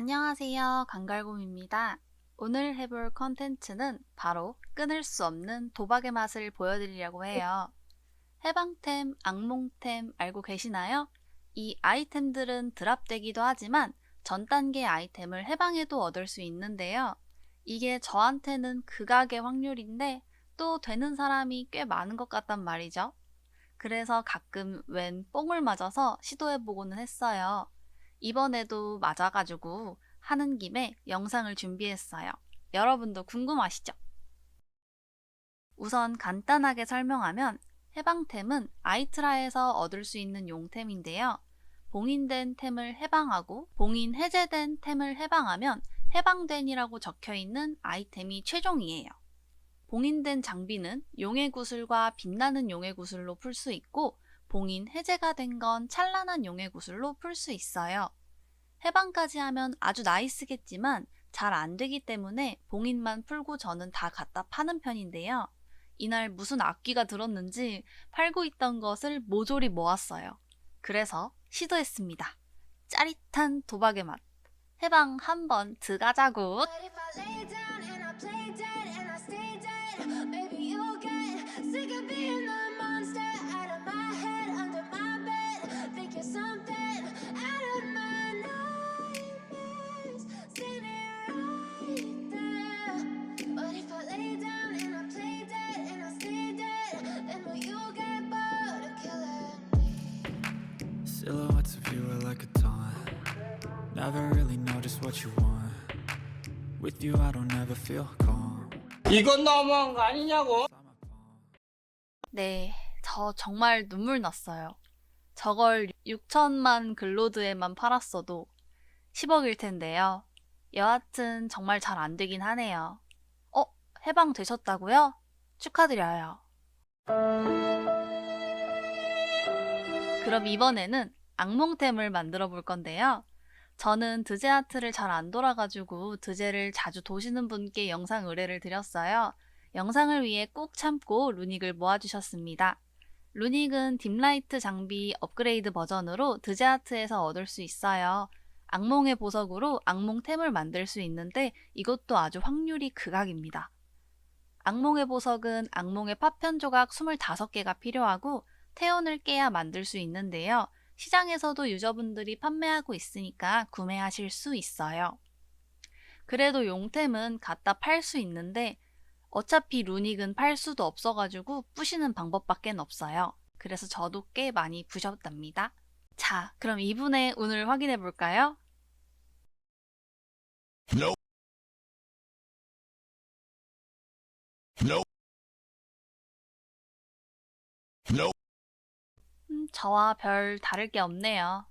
안녕하세요. 강갈곰입니다. 오늘 해볼 컨텐츠는 바로 끊을 수 없는 도박의 맛을 보여드리려고 해요. 해방템, 악몽템 알고 계시나요? 이 아이템들은 드랍되기도 하지만 전 단계 아이템을 해방해도 얻을 수 있는데요. 이게 저한테는 극악의 확률인데 또 되는 사람이 꽤 많은 것 같단 말이죠. 그래서 가끔 웬 뽕을 맞아서 시도해보고는 했어요. 이번에도 맞아가지고 하는 김에 영상을 준비했어요. 여러분도 궁금하시죠? 우선 간단하게 설명하면 해방템은 아이트라에서 얻을 수 있는 용템인데요. 봉인된 템을 해방하고 봉인 해제된 템을 해방하면 해방된이라고 적혀 있는 아이템이 최종이에요. 봉인된 장비는 용의 구슬과 빛나는 용의 구슬로 풀 수 있고 봉인 해제가 된 건 찬란한 용의 구슬로 풀 수 있어요. 해방까지 하면 아주 나이스겠지만 잘 안 되기 때문에 봉인만 풀고 저는 다 갖다 파는 편인데요. 이날 무슨 악귀가 들었는지 팔고 있던 것을 모조리 모았어요. 그래서 시도했습니다. 짜릿한 도박의 맛. 해방 한번 들어가자고. Silhouettes of you are like a taunt. Never really know just what you want. With you, I don't ever feel calm. 이건 너무한 거 아니냐고? 네, 저 정말 눈물 났어요. 저걸 6천만 글로드에만 팔았어도 10억일 텐데요. 여하튼 정말 잘 안 되긴 하네요. 어, 해방되셨다고요? 축하드려요. 그럼 이번에는 악몽템을 만들어 볼 건데요. 저는 드제 아트를 잘 안 돌아가지고 드제를 자주 도시는 분께 영상 의뢰를 드렸어요. 영상을 위해 꾹 참고 루닉을 모아주셨습니다. 루닉은 딥라이트 장비 업그레이드 버전으로 드제 아트에서 얻을 수 있어요. 악몽의 보석으로 악몽템을 만들 수 있는데 이것도 아주 확률이 극악입니다. 악몽의 보석은 악몽의 파편 조각 25개가 필요하고 태온을 깨야 만들 수 있는데요. 시장에서도 유저분들이 판매하고 있으니까 구매하실 수 있어요. 그래도 용템은 갖다 팔 수 있는데 어차피 루닉은 팔 수도 없어가지고 부시는 방법밖에 없어요. 그래서 저도 꽤 많이 부셨답니다. 자, 그럼 이분의 운을 확인해 볼까요? 음, 저와 별 다를 게 없네요.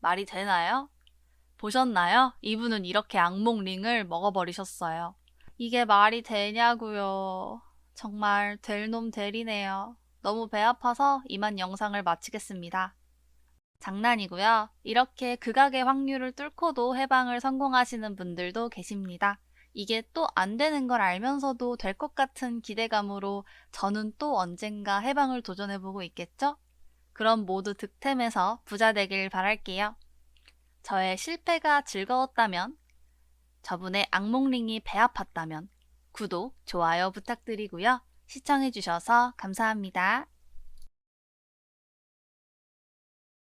말이 되나요? 보셨나요? 이분은 이렇게 악몽 링을 먹어버리셨어요. 이게 말이 되냐고요. 정말 될 놈 되리네요. 너무 배 아파서 이만 영상을 마치겠습니다. 장난이고요. 이렇게 극악의 확률을 뚫고도 해방을 성공하시는 분들도 계십니다. 이게 또 안 되는 걸 알면서도 될 것 같은 기대감으로 저는 또 언젠가 해방을 도전해보고 있겠죠? 그럼 모두 득템해서 부자 되길 바랄게요. 저의 실패가 즐거웠다면, 저분의 악몽링이 배 아팠다면, 구독, 좋아요 부탁드리고요. 시청해주셔서 감사합니다.